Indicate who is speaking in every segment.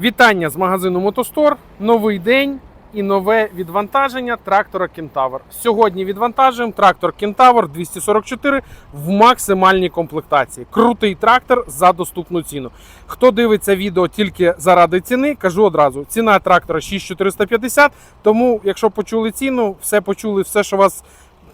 Speaker 1: Вітання з магазину Мотостор. Новий день і нове відвантаження трактора Кентавр. Сьогодні відвантажуємо трактор Кентавр 244 в максимальній комплектації. Крутий трактор за доступну ціну. Хто дивиться відео тільки заради ціни, кажу одразу: ціна трактора 6450. Тому, якщо почули ціну, все почули, все, що вас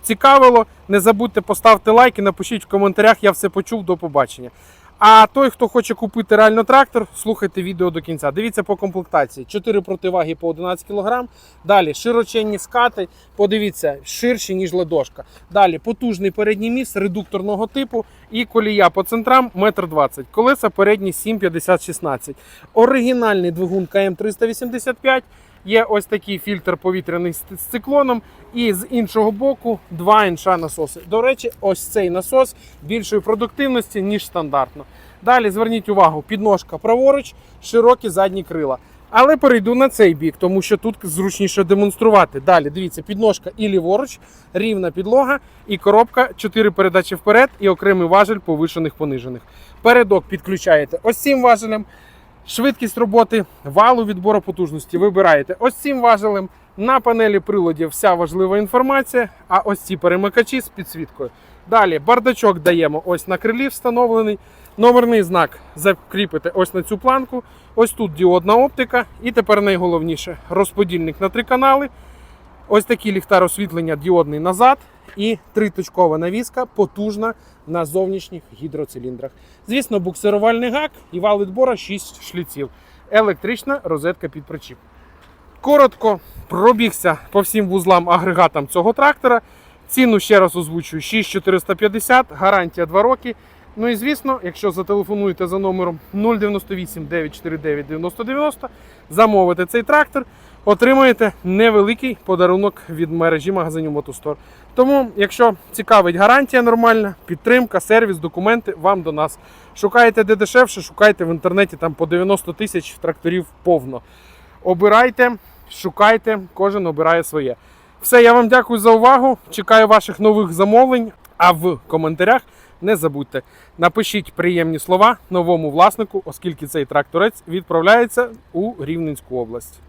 Speaker 1: цікавило, не забудьте поставити лайк і напишіть в коментарях. Я все почув. До побачення. А той, хто хоче купити реально трактор, слухайте відео до кінця. Дивіться по комплектації. 4 противаги по 11 кг. Далі широченні скати. Подивіться, ширші, ніж ледошка. Далі потужний передній міст редукторного типу і колія по центрам 1,20 м. Колеса передні 7,50-16. Оригінальний двигун КМ385. Є ось такий фільтр повітряний з циклоном, і з іншого боку два інша насоси. До речі, ось цей насос більшої продуктивності, ніж стандартно. Далі зверніть увагу, підножка праворуч, широкі задні крила. Але перейду на цей бік, тому що тут зручніше демонструвати. Далі дивіться, підножка і ліворуч, рівна підлога, і коробка, 4 передачі вперед і окремий важель повишених понижених. Передок підключаєте ось цим важелем. Швидкість роботи валу відбору потужності вибираєте ось цим важелем. На панелі приладів вся важлива інформація, а ось ці перемикачі з підсвіткою. Далі бардачок даємо ось на крилі встановлений. Номерний знак закріпите ось на цю планку. Ось тут діодна оптика. І тепер найголовніше розподільник на три канали. Ось такий ліхтар освітлення діодний назад. І триточкова навіска потужна на зовнішніх гідроциліндрах. Звісно, буксирувальний гак і вал відбора 6 шліців. Електрична розетка під причіп. Коротко пробігся по всім вузлам агрегатам цього трактора. Ціну ще раз озвучую 6450, гарантія 2 роки. Ну і звісно, якщо зателефонуєте за номером 098 949 9090, замовите цей трактор, отримаєте невеликий подарунок від мережі магазинів Мотостор. Тому, якщо цікавить гарантія нормальна, підтримка, сервіс, документи, вам до нас. Шукаєте де дешевше, шукайте в інтернеті там по 90 тисяч тракторів повно. Обирайте, шукайте, кожен обирає своє. Все, я вам дякую за увагу. Чекаю ваших нових замовлень. А в коментарях не забудьте, напишіть приємні слова новому власнику, оскільки цей тракторець відправляється у Рівненську область.